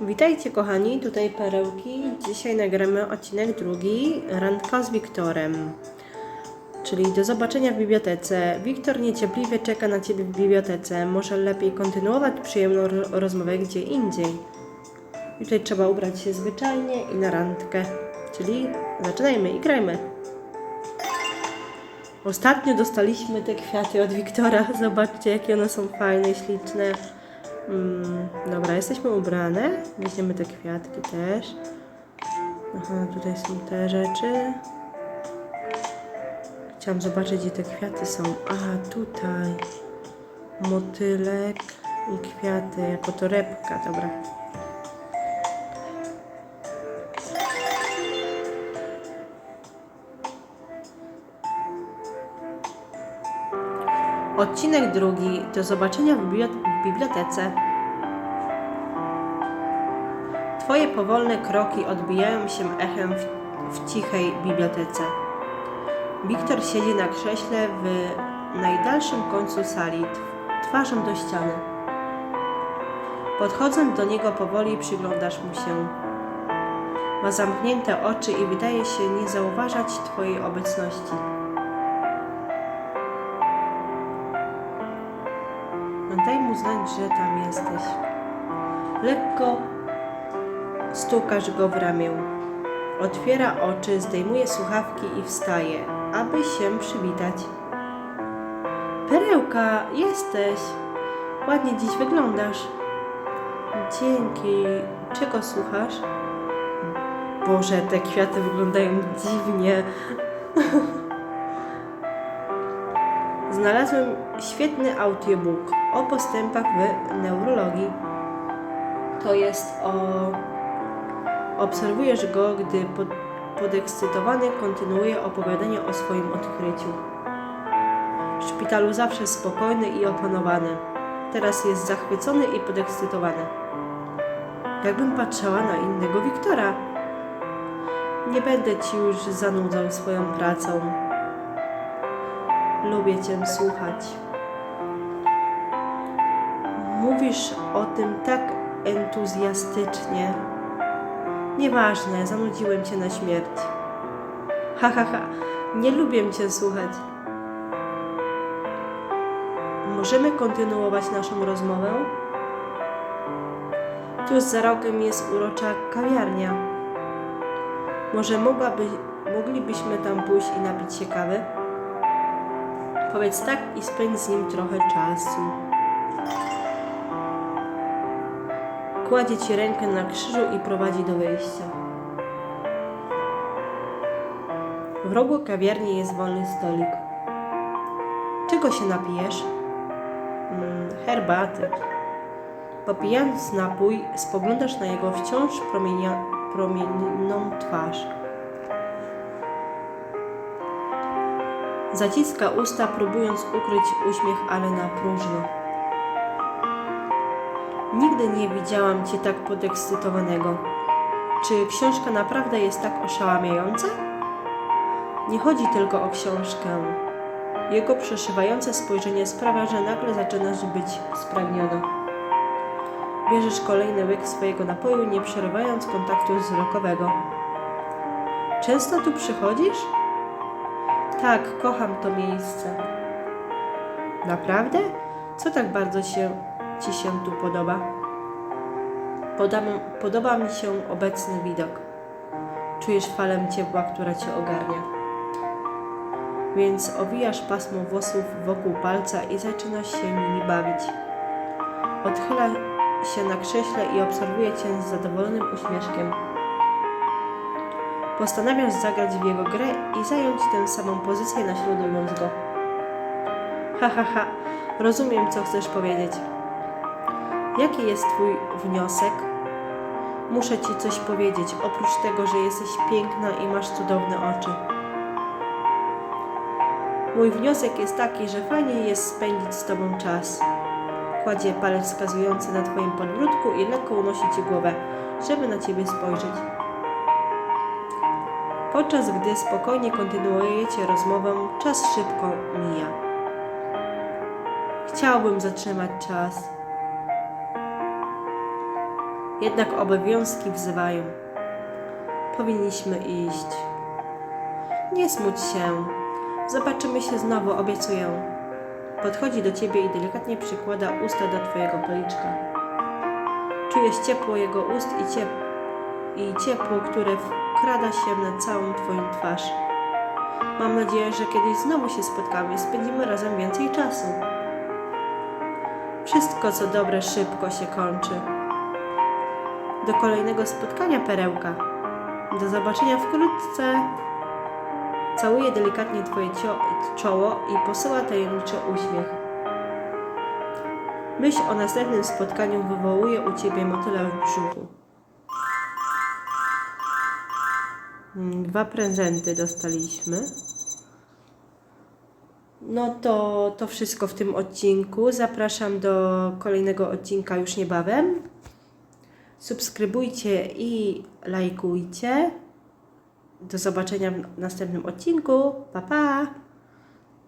Witajcie kochani, tutaj Perełki. Dzisiaj nagramy odcinek drugi, randka z Wiktorem. Czyli do zobaczenia w bibliotece. Wiktor niecierpliwie czeka na Ciebie w bibliotece. Może lepiej kontynuować przyjemną ro- rozmowę gdzie indziej. I tutaj trzeba ubrać się zwyczajnie i na randkę. Czyli zaczynajmy i grajmy. Ostatnio dostaliśmy te kwiaty od Wiktora. Zobaczcie, jakie one są fajne, śliczne. Mm, dobra, jesteśmy ubrane. Weźmiemy te kwiatki też. Aha, tutaj są te rzeczy. Chciałam zobaczyć, gdzie te kwiaty są. Aha, tutaj. Motylek i kwiaty, jako torebka, dobra. Odcinek drugi. Do zobaczenia w bibli- w bibliotece. Twoje powolne kroki odbijają się echem w, w cichej bibliotece. Wiktor siedzi na krześle w najdalszym końcu sali, tw- twarzą do ściany. Podchodząc do niego powoli, przyglądasz mu się. Ma zamknięte oczy i wydaje się nie zauważać Twojej obecności. Daj mu znać, że tam jesteś. Lekko stukasz go w ramię. Otwiera oczy, zdejmuje słuchawki i wstaje, aby się przywitać. Perełka, jesteś. Ładnie dziś wyglądasz. Dzięki. Czego słuchasz? Boże, te kwiaty wyglądają dziwnie. Znalazłem świetny audiobook o postępach w neurologii. To jest o. Obserwujesz go, gdy pod, podekscytowany kontynuuje opowiadanie o swoim odkryciu. W szpitalu zawsze spokojny i opanowany. Teraz jest zachwycony i podekscytowany. Jakbym patrzała na innego Wiktora. Nie będę ci już zanudzał swoją pracą. Lubię Cię słuchać. Mówisz o tym tak entuzjastycznie. Nieważne, zanudziłem Cię na śmierć. Ha, ha, ha, nie lubię Cię słuchać. Możemy kontynuować naszą rozmowę? Tuż za rogiem jest urocza kawiarnia. Może mogłaby, moglibyśmy tam pójść i napić się kawy? Powiedz tak i spędź z nim trochę czasu. Kładzie ci rękę na krzyżu i prowadzi do wyjścia. W rogu kawiarni jest wolny stolik. Czego się napijesz? Mm, herbaty. Popijając napój, spoglądasz na jego wciąż promienną twarz. Zaciska usta, próbując ukryć uśmiech, ale na próżno. Nigdy nie widziałam cię tak podekscytowanego. Czy książka naprawdę jest tak oszałamiająca? Nie chodzi tylko o książkę. Jego przeszywające spojrzenie sprawia, że nagle zaczynasz być spragniona. Bierzesz kolejny łyk swojego napoju, nie przerywając kontaktu wzrokowego. Często tu przychodzisz? Tak, kocham to miejsce. Naprawdę? Co tak bardzo się, Ci się tu podoba? Podoba, podoba mi się obecny widok. Czujesz falę ciepła, która Cię ogarnia. Więc owijasz pasmo włosów wokół palca i zaczynasz się nimi bawić. Odchyla się na krześle i obserwuje Cię z zadowolonym uśmieszkiem. Postanawiasz zagrać w jego grę i zająć tę samą pozycję naśladując go. Ha, ha, ha, rozumiem, co chcesz powiedzieć. Jaki jest Twój wniosek? Muszę Ci coś powiedzieć, oprócz tego, że jesteś piękna i masz cudowne oczy. Mój wniosek jest taki, że fajnie jest spędzić z Tobą czas. Kładzie palec wskazujący na Twoim podbródku i lekko unosi Ci głowę, żeby na Ciebie spojrzeć. Podczas gdy spokojnie kontynuujecie rozmowę, czas szybko mija. Chciałbym zatrzymać czas. Jednak obowiązki wzywają. Powinniśmy iść. Nie smuć się. Zobaczymy się znowu, obiecuję. Podchodzi do ciebie i delikatnie przykłada usta do twojego policzka. Czujesz ciepło jego ust i, ciep i ciepło, które wkrada się na całą twoją twarz. Mam nadzieję, że kiedyś znowu się spotkamy i spędzimy razem więcej czasu. Wszystko, co dobre, szybko się kończy. Do kolejnego spotkania, perełka. Do zobaczenia wkrótce. Całuje delikatnie twoje czoło i posyła tajemniczy uśmiech. Myśl o następnym spotkaniu wywołuje u ciebie motyla w brzuchu. Dwa prezenty dostaliśmy. No to to wszystko w tym odcinku. Zapraszam do kolejnego odcinka już niebawem. Subskrybujcie i lajkujcie. Do zobaczenia w następnym odcinku. Pa pa!